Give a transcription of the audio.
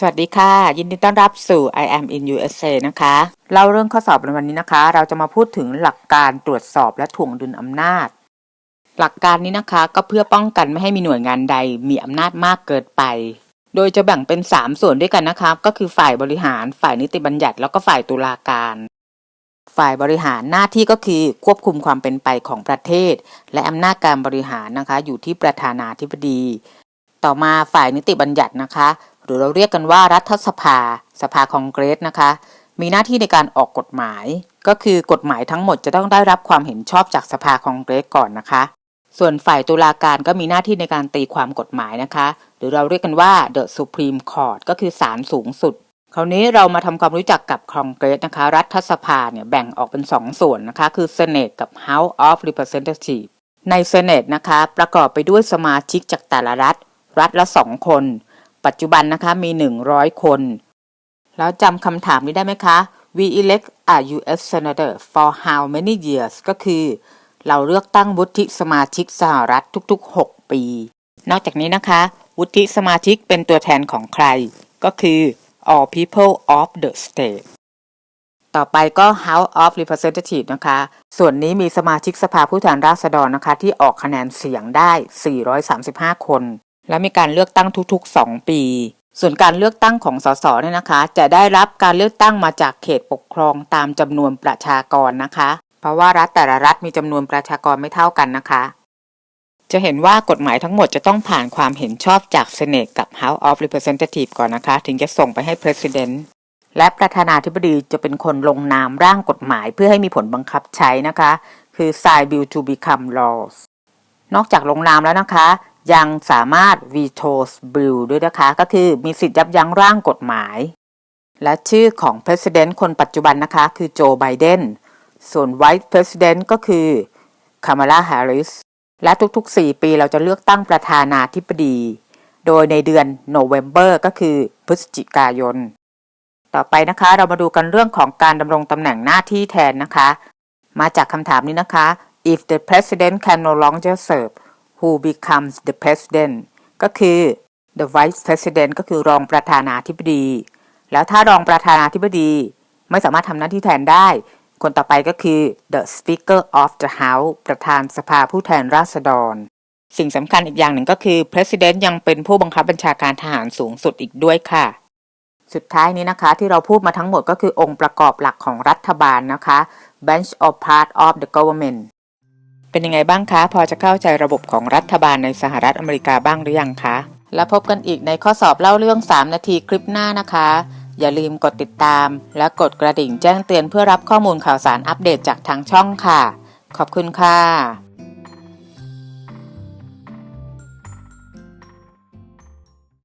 สวัสดีค่ะ ยินดีต้อนรับสู่ I am in USA นะคะเล่าเรื่องข้อสอบในวันนี้นะคะ เราจะมาพูดถึงหลักการตรวจสอบและถ่วงดุลอำนาจ หลักการนี้นะคะก็เพื่อป้องกันไม่ให้มีหน่วยงานใดมีอำนาจมากเกินไป โดยจะแบ่งเป็น 3 ส่วนด้วยกันนะคะก็คือฝ่ายบริหาร ฝ่ายนิติบัญญัติแล้วก็ฝ่ายตุลาการ ฝ่ายบริหารหน้าที่ก็คือควบคุมความเป็นไปของประเทศ และอำนาจการบริหารนะคะ อยู่ที่ประธานาธิบดี ต่อมาฝ่ายนิติบัญญัตินะคะ หรือเราเรียกกันว่ารัฐสภา สภาคองเกรสนะคะ มีหน้าที่ในการออกกฎหมาย ก็คือกฎหมายทั้งหมดจะต้องได้รับความเห็นชอบจากสภาคองเกรสก่อนนะคะ ส่วนฝ่ายตุลาการก็มีหน้าที่ในการตีความกฎหมายนะคะ หรือเราเรียกกันว่า the Supreme Court ก็คือศาลสูงสุด คราวนี้เรามาทำความรู้จักกับคองเกรสนะคะ รัฐสภาเนี่ยแบ่งออกเป็น 2ส่วนนะคะ คือ Senate กับ House of Representatives ใน Senate นะคะ ประกอบไปด้วยสมาชิกจากแต่ละรัฐ รัฐละ2คน ปัจจุบันนะคะมี 100 คน แล้วจำคำถามนี้ได้ไหมคะ We elect a U.S. Senator for how many years ก็คือ เราเลือกตั้งวุฒิสมาชิกสหรัฐทุกๆ 6 ปี นอกจากนี้นะคะ วุฒิสมาชิกเป็นตัวแทนของใคร ก็คือ all people of the state ต่อไปก็ House of Representatives นะคะ ส่วนนี้มีสมาชิกสภาผู้แทนราษฎรนะคะ ที่ออกคะแนนเสียงได้ 435 คน และมีการเลือกตั้งทุกๆ 2 ปี ส่วนการเลือกตั้งของสสเนี่ยนะคะ จะได้รับการเลือกตั้งมาจากเขตปกครองตามจำนวนประชากรนะคะ เพราะว่ารัฐแต่ละรัฐมีจำนวนประชากรไม่เท่ากันนะคะ จะเห็นว่ากฎหมายทั้งหมดจะต้องผ่านความเห็นชอบจาก Senate กับ House of Representatives ก่อนนะคะ ถึงจะส่งไปให้ President และประธานาธิบดีจะเป็นคนลงนามร่างกฎหมายเพื่อให้มีผลบังคับใช้นะคะ คือ sign bill to become laws นอกจากลงนามแล้วนะคะ ยังสามารถ veto bill ด้วยนะคะ ก็คือมีสิทธิ์ยับยั้งร่างกฎหมาย และชื่อของ President คนปัจจุบันนะคะ คือโจไบเดนส่วน Vice President ก็คือ Kamala Harris และทุกๆ 4 ปีเราจะเลือกตั้งประธานาธิบดี โดยในเดือน November ก็คือพฤศจิกายน ต่อไปนะคะเรามาดูกันเรื่องของการดำรงตำแหน่งหน้าที่แทนนะคะ มาจากคำถามนี้นะคะ if the president can no longer serve who becomes the president ก็คือ the vice president ก็คือรองประธานาธิบดี แล้วถ้ารองประธานาธิบดีไม่สามารถทำหน้าที่แทนได้ คนต่อไปก็คือ the speaker of the house ประธานสภาผู้แทนราษฎร สิ่งสำคัญอีกอย่างหนึ่งก็คือ president ยังเป็นผู้บังคับบัญชาการทหารสูงสุดอีกด้วยค่ะ สุดท้ายนี้นะคะที่เราพูดมาทั้งหมดก็คือองค์ประกอบหลักของรัฐบาลนะคะ bench of part of the government เป็นยังไงบ้างคะ พอจะเข้าใจระบบของรัฐบาลในสหรัฐอเมริกาบ้างหรือยังคะ แล้วพบกันอีกในข้อสอบเล่าเรื่อง 3 นาทีคลิปหน้านะคะ อย่าลืมกดติดตาม และกดกระดิ่งแจ้งเตือนเพื่อรับข้อมูลข่าวสารอัปเดตจากทางช่องค่ะ ขอบคุณค่ะ